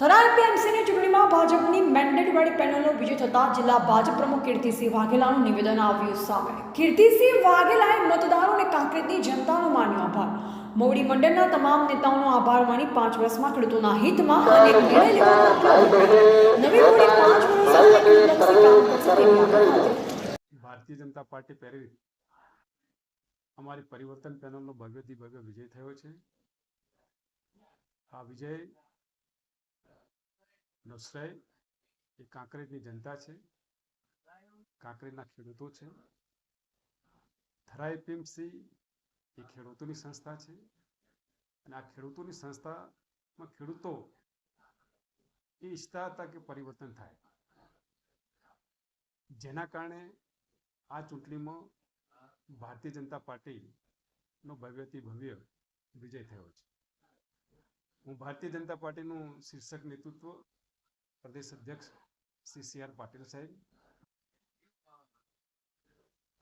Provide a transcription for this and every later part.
થરા એપીએમસીની ચૂંટણીમાં ભાજપની મેન્ડેટવાળી પેનલનો વિજય થતાં જિલ્લા ભાજપ પ્રમુખ કીર્તિસિંહ વાઘેલાનું નિવેદન આવ્યું સામે. કીર્તિસિંહ વાઘેલાએ મતદારોને કાંકરેજની જનતાનો માન્યો આભાર. મોવડી મંડળના તમામ નેતાઓનો આભાર માની પાંચ વર્ષમાં ખેડૂતોના હિતમાં અનેક નિર્ણય. ભારતીય જનતા પાર્ટી પ્રેરિત અમારી પરિવર્તન પેનલનો ભવ્યથી ભવ્ય વિજય થયો છે. આ વિજય નો એ કાંકરેજની જનતા છે. કાંકરેજના ખેડૂતો છે. થરાઈ પીએમસી એ ખેડૂતોની સંસ્થા છે. અને આ ખેડૂતોની સંસ્થામાં ખેડૂતો એ ઈચ્છતા હતા કે પરિવર્તન થાય. જેના કારણે આ ચૂંટણીમાં ભારતીય જનતા પાર્ટીનો ભવ્યથી ભવ્ય વિજય થયો છે. હું ભારતીય જનતા પાર્ટીનું શીર્ષક નેતૃત્વ પ્રદેશ અધ્યક્ષ શ્રી સી આર પાટીલ સાહેબ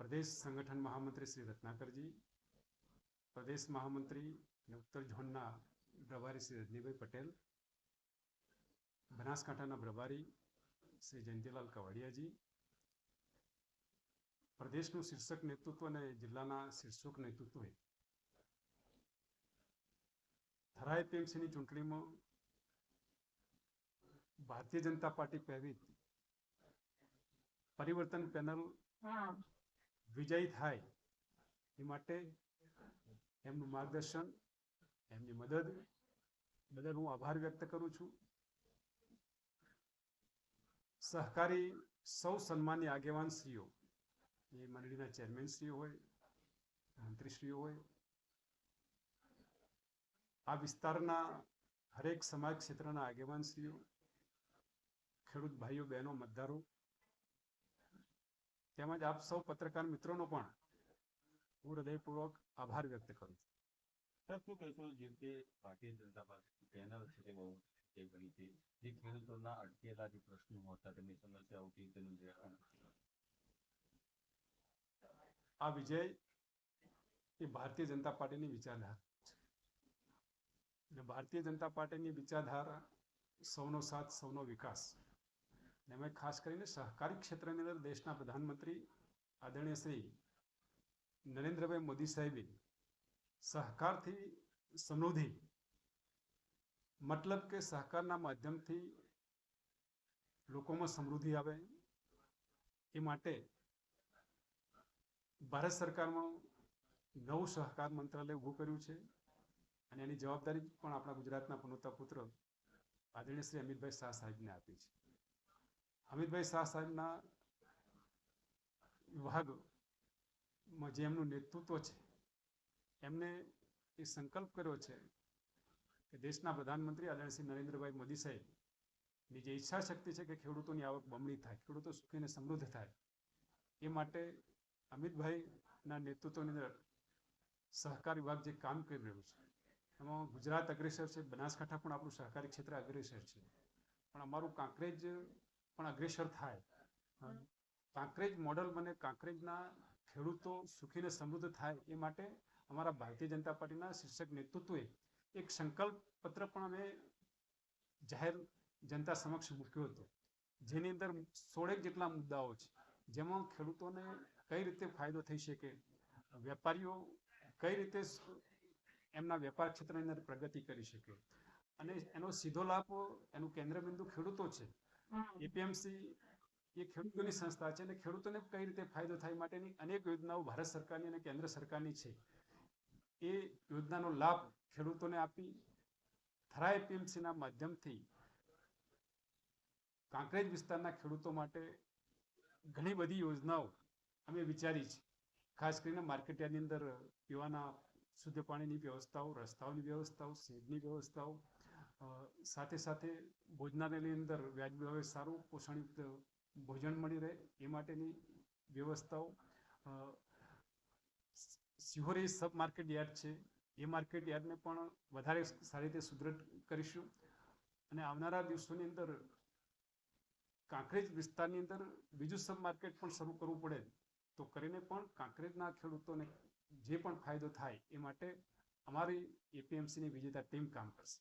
પ્રદેશ સંગઠન મહામંત્રી શ્રી રત્નાકરજી પ્રદેશ મહામંત્રી અને ઉત્તર ઝોનના પ્રભારી શ્રી રજનીભાઈ પટેલ બનાસકાંઠાના પ્રભારી શ્રી જયંતિલાલ કવાડિયાજી પ્રદેશનું શીર્ષક નેતૃત્વ અને જિલ્લાના શીર્ષક નેતૃત્વે. થરાઈ પીએમસીની ચૂંટણીમાં ભારતીય જનતા પાર્ટી પહેરી પરિવર્તન પેનલ વિજયી થાય એ માટે એમનું માર્ગદર્શન એમની મદદ બદલ હું આભાર વ્યક્ત કરું છું. સહકારી સૌ સન્માનની આગેવાનશ્રીઓ એ મંડળીના ચેરમેનશ્રીઓ હોય મંત્રીશ્રીઓ હોય આ વિસ્તારના હરેક સમાજ ક્ષેત્રના આગેવાનશ્રીઓ ખેડૂત ભાઈઓ બહેનો મતદારો તેમજ આપ સૌ પત્રકાર મિત્રોનો પણ હું હૃદયપૂર્વક આભાર વ્યક્ત કરું છું. સર શું કહેશો? જેમ કે ભારતીય જનતા પાર્ટી પેનલ છે તે બહુ તે બની છે જે ખેડૂતોના અટકેલા જે પ્રશ્નો હતા તેમની સમસ્યાઓ કેવી તેનું નિરાકરણ આ વિજય એ ભારતીય જનતા પાર્ટીની વિચારધારા છે. અને ભારતીય જનતા પાર્ટીની વિચારધારા સૌનો સાથ સૌનો વિકાસ અને એમાં ખાસ કરીને સહકારી ક્ષેત્રની અંદર દેશના પ્રધાનમંત્રી આદરણીય શ્રી નરેન્દ્રભાઈ મોદી સાહેબે સહકારથી સમૃદ્ધિ, મતલબ કે સહકારના માધ્યમથી લોકોમાં સમૃદ્ધિ આવે એ માટે ભારત સરકારમાં નવું સહકાર મંત્રાલય ઊભું કર્યું છે અને એની જવાબદારી પણ આપણા ગુજરાતના પુનતા પુત્ર આદરણીય શ્રી અમિતભાઈ શાહ સાહેબને આપી છે. અમિતભાઈ શાહ સાહેબના વિભાગમાં જે એમનું નેતૃત્વ છે, એમને એ સંકલ્પ કર્યો છે કે દેશના પ્રધાનમંત્રી આદરણીય નરેન્દ્રભાઈ મોદી સાહેબની જે ઈચ્છા શક્તિ છે કે ખેડૂતોની આવક બમણી થાય, ખેડૂતો સુખીને સમૃદ્ધ થાય, એ માટે અમિતભાઈના નેતૃત્વની અંદર સહકાર વિભાગ જે કામ કરી રહ્યું છે, એમાં ગુજરાત અગ્રેસર છે, બનાસકાંઠા પણ આપણું સહકારી ક્ષેત્ર અગ્રેસર છે, પણ અમારું કાંકરેજ પણ અગ્રેસર થાય. કાંકરેજ મોડલ બને કાંકરેજના ખેડૂતો સુખીને સમૃદ્ધ થાય એ માટે અમારા ભારતીય જનતા પાર્ટીના શીર્ષક નેતૃત્વે એક સંકલ્પ પત્ર પણ અમે જાહેર જનતા સમક્ષ મૂક્યો હતો. જેની અંદર સોળેક જેટલા મુદ્દાઓ છે. જેમાં ખેડૂતોને કઈ રીતે ફાયદો થઈ શકે વેપારીઓ કઈ રીતે એમના વેપાર ક્ષેત્રની અંદર પ્રગતિ કરી શકે. અને એનો સીધો લાભ એનું કેન્દ્ર બિંદુ ખેડૂતો છે. એપીએમસી એ ખેડૂતોની સંસ્થા છે અને ખેડૂતોને કઈ રીતે ફાયદો થાય માટેની અનેક યોજનાઓ ભારત સરકારની અને કેન્દ્ર સરકારની છે. એ યોજનાનો લાભ ખેડૂતોને આપી થરા એપીએમસીના માધ્યમથી કાંકરેજ વિસ્તારના ખેડૂતો માટે ઘણી બધી યોજનાઓ અમે વિચારી છે. ખાસ કરીને માર્કેટયાર્ડની અંદર પીવાના શુદ્ધ પાણીની વ્યવસ્થાઓ, રસ્તાઓની વ્યવસ્થાઓ, શેડની વ્યવસ્થાઓ સાથે સાથે ભોજનાલયની અંદર વ્યાજબી ભાવે સારું પોષણયુક્ત ભોજન મળી રહે એ માટેની વ્યવસ્થાઓ સિહોરી સબ માર્કેટ યાર્ડ છે, એ માર્કેટ યાર્ડને પણ વધારે સારી રીતે સુદૃઢ કરીશું અને આવનારા દિવસોની અંદર કાંકરેજ વિસ્તારની અંદર બીજું સબ માર્કેટ પણ શરૂ કરવું પડે તો કરીને પણ કાંકરેજના ખેડૂતોને જે પણ ફાયદો થાય એ માટે અમારી એપીએમસીની વિજેતા ટીમ કામ કરશે.